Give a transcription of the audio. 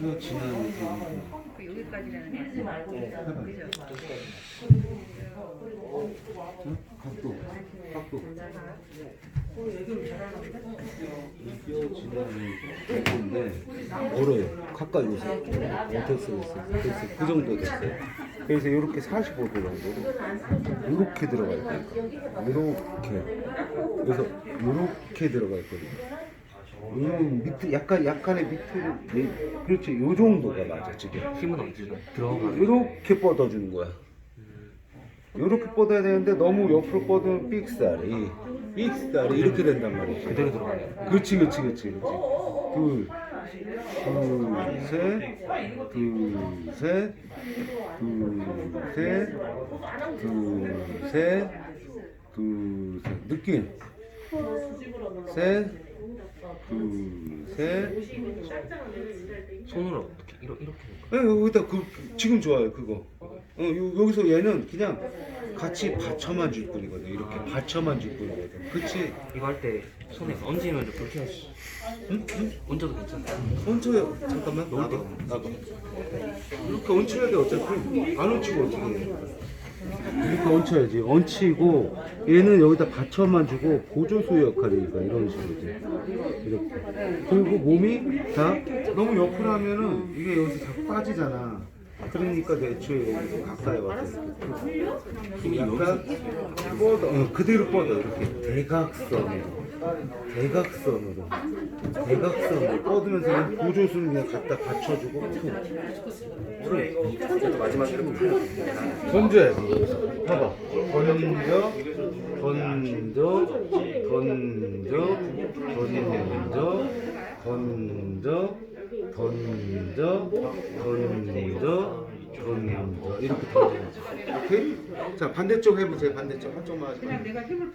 이거 지난 그 여기까지라는? 각도 각도 이거 지나는 각도인데 멀어요 가까이 오세요. 어, 됐어 됐어 됐어 그 정도 됐어요. 그래서 이렇게 45도 정도로 이렇게 들어갈 거예요. 이렇게. 그래서 이렇게 들어갈 거예요. 음, 밑에 약간 약간의 밑으로 네, 그렇지. 요 정도가 맞아 지금. 힘은 어디로 들어가? 이렇게 뻗어주는 거야. 이렇게 뻗어야 되는데 너무 옆으로 뻗으면 삑사리, 삑사리 이렇게 된단 말이지. 그대로 들어가네요. 그렇지, 그렇지, 그렇지, 그렇지. 둘, 둘, 셋, 둘, 셋, 둘, 셋, 둘, 셋, 둘, 셋. 느낌. 셋, 둘, 셋. 손으로 어떻게 이렇게 이렇게 예, 여기다 그 지금 좋아요 그거. 어 요, 여기서 얘는 그냥 같이 받쳐만 줄 뿐이거든. 이렇게 받쳐만 줄 뿐이거든. 그치? 이거 할 때 손에 얹으면 좀 불쾌하시. 응? 응? 얹어도 괜찮아요. 얹혀요. 잠깐만. 나가. 나가. 이렇게 얹혀야 돼 어차피. 안 얹히고 어떻게 해. 이렇게 얹혀야지. 얹히고 얘는 여기다 받쳐만 주고 보조수 역할이니까 이런 식으로 돼. 이렇게. 그리고 몸이 다 너무 옆으로 하면은 이게 여기서 자꾸 빠지잖아. 그러니까 애초에 가까이 와서 이렇게 약간 뻗어, 어, 그대로 뻗어 이렇게. 대각선으로. 대각선으로. 대각선으로. 뻗으면서 보조수는 그냥 갖다 받쳐주고. 툭 마지막으로 던져야 돼. 봐봐. 던져, 던져, 던져, 던져, 던져, 던져, 던져, 던져. 이렇게 던져야지. 오케이? 자, 반대쪽 해보세요. 반대쪽. 한쪽만 하지 말고.